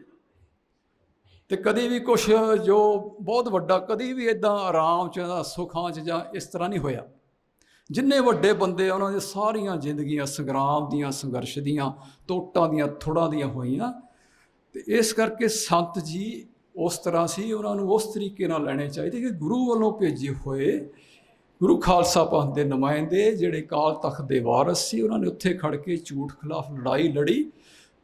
ਤੇ ਕਦੀ ਵੀ ਕੁਝ ਜੋ ਬਹੁਤ ਵੱਡਾ, ਕਦੀ ਵੀ ਇਦਾਂ ਆਰਾਮ ਚ ਸੁਖਾਂ ਚ ਜਾਂ ਇਸ ਤਰ੍ਹਾਂ ਨਹੀਂ ਹੋਇਆ। ਜਿੰਨੇ ਵੱਡੇ ਬੰਦੇ ਉਹਨਾਂ ਦੀ ਸਾਰੀਆਂ ਜ਼ਿੰਦਗੀਆਂ ਸੰਗਰਾਮ ਦੀਆਂ, ਸੰਘਰਸ਼ ਦੀਆਂ ਟੋਟਾਂ ਦੀਆਂ ਥੋੜਾਂ ਦੀਆਂ ਹੋਈਆਂ। ਤੇ ਇਸ ਕਰਕੇ ਸੰਤ ਜੀ ਉਸ ਤਰ੍ਹਾਂ ਸੀ, ਉਹਨਾਂ ਨੂੰ ਉਸ ਤਰੀਕੇ ਨਾਲ ਲੈਣੇ ਚਾਹੀਦੇ ਕਿ ਗੁਰੂ ਵੱਲੋਂ ਭੇਜੇ ਹੋਏ ਗੁਰੂ ਖਾਲਸਾ ਪੰਥ ਦੇ ਨੁਮਾਇੰਦੇ, ਜਿਹੜੇ ਕਾਲ ਤਖਤ ਦੇ ਵਾਰਸ ਸੀ, ਉਹਨਾਂ ਨੇ ਉੱਥੇ ਖੜ ਕੇ ਝੂਠ ਖਿਲਾਫ ਲੜਾਈ ਲੜੀ।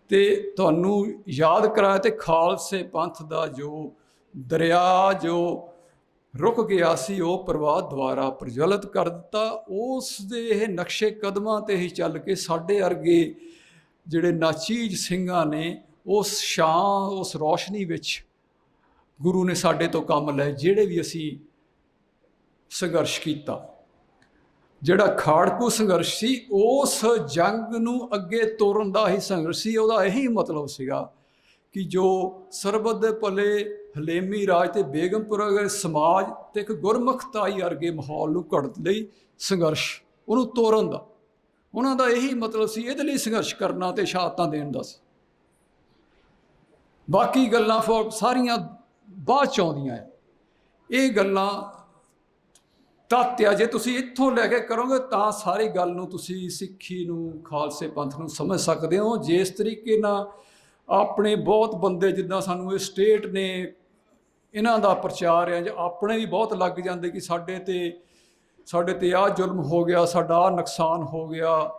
ਤੇ ਤੁਹਾਨੂੰ ਯਾਦ ਕਰਾਇਆ ਤੇ ਖਾਲਸੇ ਪੰਥ ਦਾ ਜੋ ਦਰਿਆ ਜੋ ਰੁਕ ਗਿਆ ਸੀ, ਉਹ ਪ੍ਰਵਾਹ ਦੁਆਰਾ ਪ੍ਰਜਵਲਿਤ ਕਰ ਦਿੱਤਾ। ਉਸ ਦੇ ਇਹ ਨਕਸ਼ੇ ਕਦਮਾਂ ਤੇ ਹੀ ਚੱਲ ਕੇ ਸਾਡੇ ਅਰਗੇ ਜਿਹੜੇ ਨਾਚੀਜ ਸਿੰਘਾਂ ਨੇ, ਉਸ ਸ਼ਾਂ ਉਸ ਰੋਸ਼ਨੀ ਵਿੱਚ ਗੁਰੂ ਨੇ ਸਾਡੇ ਤੋਂ ਕੰਮ ਲਏ, ਜਿਹੜੇ ਵੀ ਅਸੀਂ ਸੰਘਰਸ਼ ਕੀਤਾ। ਜਿਹੜਾ ਖਾੜਕੂ ਸੰਘਰਸ਼ ਸੀ, ਉਸ ਜੰਗ ਨੂੰ ਅੱਗੇ ਤੋਰਨ ਦਾ ਹੀ ਸੰਘਰਸ਼ ਸੀ। ਉਹਦਾ ਇਹੀ ਮਤਲਬ ਸੀਗਾ ਕਿ ਜੋ ਸਰਬਤ ਦੇ ਭਲੇ ਹਲੇਮੀ ਰਾਜ ਤੇ ਬੇਗਮਪੁਰਾ ਦੇ ਸਮਾਜ ਤੇ ਇੱਕ ਗੁਰਮੁਖਤਾਈ ਵਰਗੇ ਮਾਹੌਲ ਨੂੰ ਘੜਤ ਲਈ ਸੰਘਰਸ਼, ਉਹਨੂੰ ਤੋਰਨ ਦਾ। ਉਹਨਾਂ ਦਾ ਇਹੀ ਮਤਲਬ ਸੀ, ਇਹਦੇ ਲਈ ਸੰਘਰਸ਼ ਕਰਨਾ ਤੇ ਸ਼ਹਾਦਤਾਂ ਦੇਣ ਦਾ ਸੀ। ਬਾਕੀ ਗੱਲਾਂ ਫੋਰ ਸਾਰੀਆਂ ਬਾਅਦ ਚ ਆਉਂਦੀਆਂ ਹੈ ਇਹ ਗੱਲਾਂ ਤੱਤ ਆ ਜੇ ਤੁਸੀਂ ਇੱਥੋਂ ਲੈ ਕੇ ਕਰੋਗੇ ਤਾਂ ਸਾਰੀ ਗੱਲ ਨੂੰ ਤੁਸੀਂ ਸਿੱਖੀ ਨੂੰ, ਖਾਲਸੇ ਪੰਥ ਨੂੰ ਸਮਝ ਸਕਦੇ ਹੋ। ਜਿਸ ਤਰੀਕੇ ਨਾਲ ਆਪਣੇ ਬਹੁਤ ਬੰਦੇ ਜਿੱਦਾਂ ਸਾਨੂੰ ਇਹ ਸਟੇਟ ਨੇ, ਇਹਨਾਂ ਦਾ ਪ੍ਰਚਾਰ ਹੈ ਜਾਂ ਆਪਣੇ ਵੀ ਬਹੁਤ ਲੱਗ ਜਾਂਦੇ ਕਿ ਸਾਡੇ ਤੇ ਸਾਡੇ ਤੇ ਆਹ ਜ਼ੁਲਮ ਹੋ ਗਿਆ, ਸਾਡਾ ਆਹ ਨੁਕਸਾਨ ਹੋ ਗਿਆ,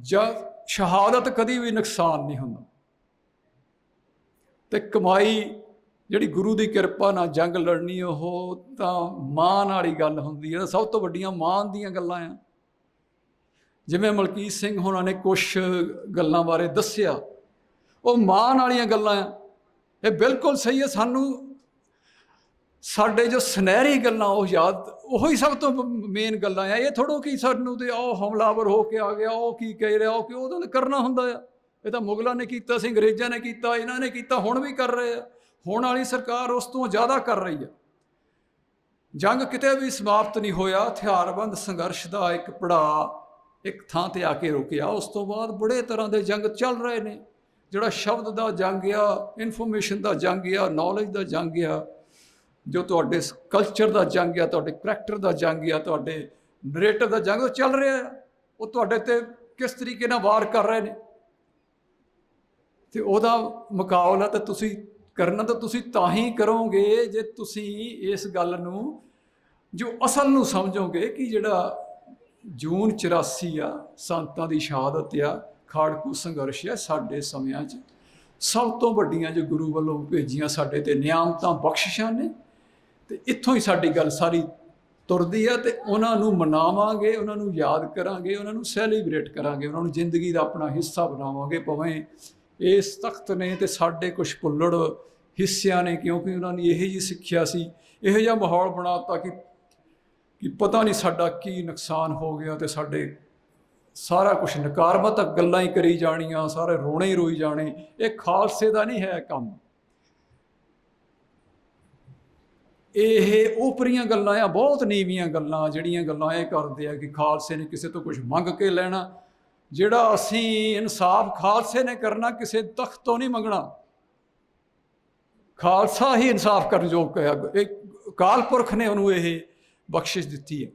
ਜਾਂ ਸ਼ਹਾਦਤ ਕਦੀ ਵੀ ਨੁਕਸਾਨ ਨਹੀਂ ਹੁੰਦਾ। ਤੇ ਕਮਾਈ ਜਿਹੜੀ ਗੁਰੂ ਦੀ ਕਿਰਪਾ ਨਾਲ ਜੰਗ ਲੜਨੀ, ਉਹ ਤਾਂ ਮਾਣ ਵਾਲੀ ਗੱਲ ਹੁੰਦੀ ਹੈ। ਸਭ ਤੋਂ ਵੱਡੀਆਂ ਮਾਣ ਦੀਆਂ ਗੱਲਾਂ ਆ। ਜਿਵੇਂ ਮਲਕੀਤ ਸਿੰਘ ਹੋਣਾ ਨੇ ਕੁਝ ਗੱਲਾਂ ਬਾਰੇ ਦੱਸਿਆ, ਉਹ ਮਾਣ ਵਾਲੀਆਂ ਗੱਲਾਂ ਆ। ਇਹ ਬਿਲਕੁਲ ਸਹੀ ਹੈ। ਸਾਨੂੰ ਸਾਡੇ ਜੋ ਸੁਨਹਿਰੀ ਗੱਲਾਂ, ਉਹ ਯਾਦ, ਉਹੀ ਸਭ ਤੋਂ ਮੇਨ ਗੱਲਾਂ ਆ। ਇਹ ਥੋੜੋ ਕਿ ਸਾਨੂੰ ਤੇ ਉਹ ਹਮਲਾਵਰ ਹੋ ਕੇ ਆ ਗਿਆ, ਉਹ ਕੀ ਕਹਿ ਰਿਹਾ, ਉਹ ਕਿ ਉਹਦਾ ਕਰਨਾ ਹੁੰਦਾ ਆ? ਇਹ ਤਾਂ ਮੁਗਲਾਂ ਨੇ ਕੀਤਾ ਸੀ, ਅੰਗਰੇਜ਼ਾਂ ਨੇ ਕੀਤਾ, ਇਹਨਾਂ ਨੇ ਕੀਤਾ, ਹੁਣ ਵੀ ਕਰ ਰਹੇ ਆ। ਹੋਣ ਵਾਲੀ ਸਰਕਾਰ ਉਸ ਤੋਂ ਜ਼ਿਆਦਾ ਕਰ ਰਹੀ ਹੈ। ਜੰਗ ਕਿਤੇ ਵੀ ਸਮਾਪਤ ਨਹੀਂ ਹੋਇਆ, ਹਥਿਆਰਬੰਦ ਸੰਘਰਸ਼ ਦਾ ਇੱਕ ਪੜਾਅ ਇੱਕ ਥਾਂ ਤੇ ਆ ਕੇ ਰੁਕਿਆ। ਉਸ ਤੋਂ ਬਾਅਦ ਬੜੇ ਤਰ੍ਹਾਂ ਦੇ ਜੰਗ ਚੱਲ ਰਹੇ ਨੇ। ਜਿਹੜਾ ਸ਼ਬਦ ਦਾ ਜੰਗ ਆ ਇਨਫੋਰਮੇਸ਼ਨ ਦਾ ਜੰਗ ਆ ਨੌਲੇਜ ਦਾ ਜੰਗ ਆ, ਜੋ ਤੁਹਾਡੇ ਕਲਚਰ ਦਾ ਜੰਗ ਆ, ਤੁਹਾਡੇ ਕਰੈਕਟਰ ਦਾ ਜੰਗ ਆ, ਤੁਹਾਡੇ ਨਰੇਟਰ ਦਾ ਜੰਗ, ਉਹ ਚੱਲ ਰਿਹਾ ਆ। ਉਹ ਤੁਹਾਡੇ ਤੇ ਕਿਸ ਤਰੀਕੇ ਨਾਲ ਵਾਰ ਕਰ ਰਹੇ ਨੇ। ਤੇ ਉਹਦਾ ਮੁਕਾਬਲਾ ਤਾਂ ਤੁਸੀਂ ਕਰਨਾ ਤਾਂ ਤੁਸੀਂ ਤਾਂ ਹੀ ਕਰੋਗੇ ਜੇ ਤੁਸੀਂ ਇਸ ਗੱਲ ਨੂੰ, ਜੋ ਅਸਲ ਨੂੰ ਸਮਝੋਗੇ ਕਿ ਜਿਹੜਾ ਜੂਨ 84 ਆ, ਸੰਤਾਂ ਦੀ ਸ਼ਹਾਦਤ ਆ, ਖਾੜਕੂ ਸੰਘਰਸ਼ ਆ ਸਾਡੇ ਸਮਿਆਂ 'ਚ, ਸਭ ਤੋਂ ਵੱਡੀਆਂ ਜੋ ਗੁਰੂ ਵੱਲੋਂ ਭੇਜੀਆਂ ਸਾਡੇ ਤੇ ਨਿਆਮਤਾਂ ਬਖਸ਼ਿਸ਼ਾਂ ਨੇ, ਤੇ ਇੱਥੋਂ ਹੀ ਸਾਡੀ ਗੱਲ ਸਾਰੀ ਤੁਰਦੀ ਆ ਤੇ ਉਹਨਾਂ ਨੂੰ ਮਨਾਵਾਂਗੇ, ਉਹਨਾਂ ਨੂੰ ਯਾਦ ਕਰਾਂਗੇ, ਉਹਨਾਂ ਨੂੰ ਸੈਲੀਬ੍ਰੇਟ ਕਰਾਂਗੇ, ਉਹਨਾਂ ਨੂੰ ਜ਼ਿੰਦਗੀ ਦਾ ਆਪਣਾ ਹਿੱਸਾ ਬਣਾਵਾਂਗੇ, ਭਾਵੇਂ ਇਹ ਸਖ਼ਤ ਨੇ ਤੇ ਸਾਡੇ ਕੁਝ ਭੁੱਲੜ ਹਿੱਸਿਆਂ ਨੇ ਕਿਉਂਕਿ ਉਹਨਾਂ ਨੇ ਇਹੋ ਜੀ ਸਿੱਖਿਆ ਸੀ, ਇਹੋ ਜਿਹਾ ਮਾਹੌਲ ਬਣਾਤਾ ਕਿ ਕਿ ਪਤਾ ਨਹੀਂ ਸਾਡਾ ਕੀ ਨੁਕਸਾਨ ਹੋ ਗਿਆ ਤੇ ਸਾਡੇ ਸਾਰਾ ਕੁਝ ਨਕਾਰਾਤਮਕ ਗੱਲਾਂ ਹੀ ਕਰੀ ਜਾਣੀਆਂ, ਸਾਰੇ ਰੋਣੇ ਹੀ ਰੋਈ ਜਾਣੇ, ਇਹ ਖਾਲਸੇ ਦਾ ਨਹੀਂ ਹੈ ਕੰਮ। ਇਹ ਉਪਰੀਆਂ ਗੱਲਾਂ ਆ, ਬਹੁਤ ਨੀਵੀਆਂ ਗੱਲਾਂ, ਜਿਹੜੀਆਂ ਗੱਲਾਂ ਇਹ ਕਰਦੇ ਆ ਕਿ ਖਾਲਸੇ ਨੇ ਕਿਸੇ ਤੋਂ ਕੁਝ ਮੰਗ ਕੇ ਲੈਣਾ ਜਿਹੜਾ ਅਸੀਂ ਇਨਸਾਫ ਖਾਲਸੇ ਨੇ ਕਰਨਾ, ਕਿਸੇ ਤਖਤ ਤੋਂ ਨਹੀਂ ਮੰਗਣਾ। ਖਾਲਸਾ ਹੀ ਇਨਸਾਫ ਕਰਨ ਯੋਗ ਹੈ। ਇਹ ਅਕਾਲ ਪੁਰਖ ਨੇ ਉਹਨੂੰ ਇਹ ਬਖਸ਼ਿਸ਼ ਦਿੱਤੀ ਹੈ।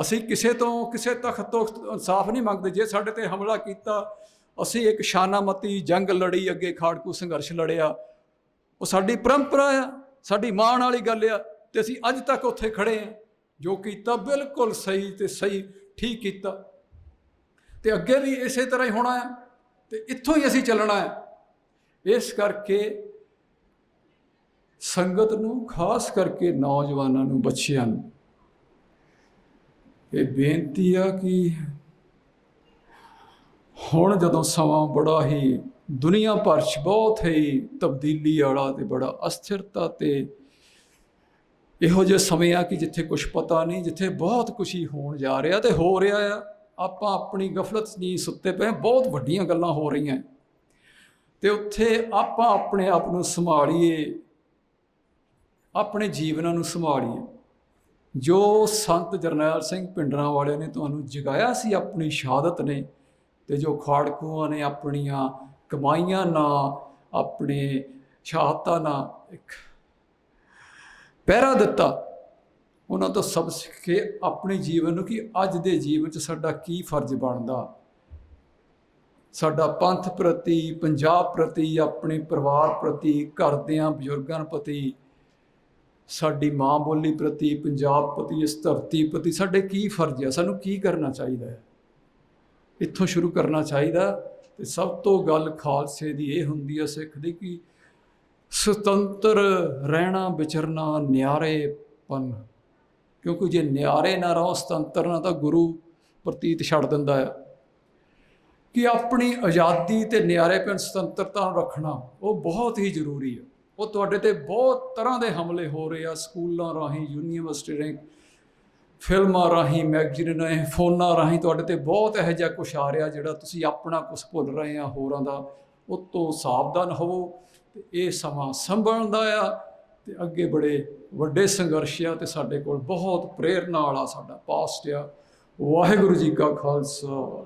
ਅਸੀਂ ਕਿਸੇ ਤੋਂ, ਕਿਸੇ ਤਖਤ ਤੋਂ ਇਨਸਾਫ ਨਹੀਂ ਮੰਗਦੇ। ਜੇ ਸਾਡੇ ਤੇ ਹਮਲਾ ਕੀਤਾ, ਅਸੀਂ ਇੱਕ ਸ਼ਾਨਾਮਤੀ ਜੰਗ ਲੜੀ, ਅੱਗੇ ਖਾੜਕੂ ਸੰਘਰਸ਼ ਲੜਿਆ। ਉਹ ਸਾਡੀ ਪਰੰਪਰਾ ਆ, ਸਾਡੀ ਮਾਣ ਵਾਲੀ ਗੱਲ ਆ ਤੇ ਅਸੀਂ ਅੱਜ ਤੱਕ ਉੱਥੇ ਖੜੇ ਆ ਜੋ ਕੀਤਾ ਬਿਲਕੁਲ ਸਹੀ ਤੇ ਸਹੀ ਠੀਕ ਕੀਤਾ। ਤੇ ਅੱਗੇ ਵੀ ਇਸੇ ਤਰ੍ਹਾਂ ਹੀ ਹੋਣਾ ਹੈ ਤੇ ਇੱਥੋਂ ਹੀ ਅਸੀਂ ਚੱਲਣਾ ਹੈ। ਇਸ ਕਰਕੇ ਸੰਗਤ ਨੂੰ, ਖਾਸ ਕਰਕੇ ਨੌਜਵਾਨਾਂ ਨੂੰ, ਬੱਚਿਆਂ ਨੂੰ ਇਹ ਬੇਨਤੀ ਆ ਕਿ ਹੁਣ ਜਦੋਂ ਸਮਾਂ ਬੜਾ ਹੀ ਦੁਨੀਆ ਭਰ 'ਚ ਬਹੁਤ ਹੀ ਤਬਦੀਲੀ ਵਾਲਾ ਤੇ ਬੜਾ ਅਸਥਿਰਤਾ ਤੇ ਇਹੋ ਜਿਹੇ ਸਮੇਂ ਆ ਕਿ ਜਿੱਥੇ ਕੁਝ ਪਤਾ ਨਹੀਂ, ਜਿੱਥੇ ਬਹੁਤ ਕੁਝ ਹੀ ਹੋਣ ਜਾ ਰਿਹਾ ਤੇ ਹੋ ਰਿਹਾ ਆ। ਆਪਾਂ ਆਪਣੀ ਗਫਲਤ 'ਚ ਨਹੀਂ ਸੁੱਤੇ ਪਏ ਬਹੁਤ ਵੱਡੀਆਂ ਗੱਲਾਂ ਹੋ ਰਹੀਆਂ ਤੇ ਉੱਥੇ ਆਪਾਂ ਆਪਣੇ ਆਪ ਨੂੰ ਸੰਭਾਲੀਏ, ਆਪਣੇ ਜੀਵਨਾਂ ਨੂੰ ਸੰਭਾਲੀਏ। ਜੋ ਸੰਤ ਜਰਨੈਲ ਸਿੰਘ ਪਿੰਡਰਾਂ ਵਾਲਿਆਂ ਨੇ ਤੁਹਾਨੂੰ ਜਗਾਇਆ ਸੀ, ਆਪਣੀ ਸ਼ਹਾਦਤ ਨੇ, ਤੇ ਜੋ ਖਾੜਕੂਆਂ ਨੇ ਆਪਣੀਆਂ ਕਮਾਈਆਂ ਨਾਲ, ਆਪਣੇ ਸ਼ਹਾਦਤਾਂ ਨਾਲ ਇੱਕ ਪਹਿਰਾ ਦਿੱਤਾ ਉਹਨਾਂ ਤੋਂ ਸਭ ਸਿੱਖ ਕੇ ਆਪਣੇ ਜੀਵਨ ਨੂੰ ਕਿ ਅੱਜ ਦੇ ਜੀਵਨ 'ਚ ਸਾਡਾ ਕੀ ਫਰਜ਼ ਬਣਦਾ। ਸਾਡਾ ਪੰਥ ਪ੍ਰਤੀ, ਪੰਜਾਬ ਪ੍ਰਤੀ, ਆਪਣੇ ਪਰਿਵਾਰ ਪ੍ਰਤੀ, ਘਰਦਿਆਂ, ਬਜ਼ੁਰਗਾਂ ਪ੍ਰਤੀ, ਸਾਡੀ ਮਾਂ ਬੋਲੀ ਪ੍ਰਤੀ, ਪੰਜਾਬ ਪ੍ਰਤੀ, ਇਸ ਧਰਤੀ ਪ੍ਰਤੀ ਸਾਡੇ ਕੀ ਫਰਜ਼ ਹੈ ਸਾਨੂੰ ਕੀ ਕਰਨਾ ਚਾਹੀਦਾ ਹੈ? ਇੱਥੋਂ ਸ਼ੁਰੂ ਕਰਨਾ ਚਾਹੀਦਾ ਤੇ ਸਭ ਤੋਂ ਗੱਲ ਖਾਲਸੇ ਦੀ ਇਹ ਹੁੰਦੀ ਹੈ ਸਿੱਖ ਦੀ ਕਿ ਸੁਤੰਤਰ ਰਹਿਣਾ, ਵਿਚਰਨਾ, ਨਿਆਰੇਪਨ। ਕਿਉਂਕਿ ਜੇ ਨਿਆਰੇ ਨਾ ਰਹੋ, ਸੁਤੰਤਰ ਨਾ ਤਾਂ ਗੁਰੂ ਪ੍ਰਤੀਤ ਛੱਡ ਦਿੰਦਾ ਹੈ। ਕਿ ਆਪਣੀ ਆਜ਼ਾਦੀ ਤੇ ਨਿਆਰੇਪਨ ਸੁਤੰਤਰਤਾ ਨੂੰ ਰੱਖਣਾ, ਉਹ ਬਹੁਤ ਹੀ ਜ਼ਰੂਰੀ ਹੈ। ਉਹ ਤੁਹਾਡੇ ਤੇ ਬਹੁਤ ਤਰ੍ਹਾਂ ਦੇ ਹਮਲੇ ਹੋ ਰਹੇ ਆ, ਸਕੂਲਾਂ ਰਾਹੀਂ, ਯੂਨੀਵਰਸਿਟੀ ਰਾਹੀਂ, ਫਿਲਮਾਂ ਰਾਹੀਂ, ਮੈਗਜ਼ੀਨ ਰਾਹੀਂ, ਫੋਨਾਂ ਰਾਹੀਂ ਤੁਹਾਡੇ ਤੇ ਬਹੁਤ ਇਹੋ ਜਿਹਾ ਕੁਝ ਆ ਰਿਹਾ ਜਿਹੜਾ ਤੁਸੀਂ ਆਪਣਾ ਕੁਝ ਭੁੱਲ ਰਹੇ ਆ ਹੋਰਾਂ ਦਾ। ਉਹ ਤੋਂ ਸਾਵਧਾਨ ਹੋਵੋ ਤੇ ਇਹ ਸਮਾਂ ਸੰਭਲਣ ਦਾ ਆ। ਤੇ ਅੱਗੇ ਬੜੇ ਵੱਡੇ ਸੰਘਰਸ਼ ਆ ਤੇ ਸਾਡੇ ਕੋਲ ਬਹੁਤ ਪ੍ਰੇਰਨਾ ਵਾਲਾ ਸਾਡਾ ਪਾਸਟ ਆ। ਵਾਹਿਗੁਰੂ ਜੀ ਕਾ ਖਾਲਸਾ।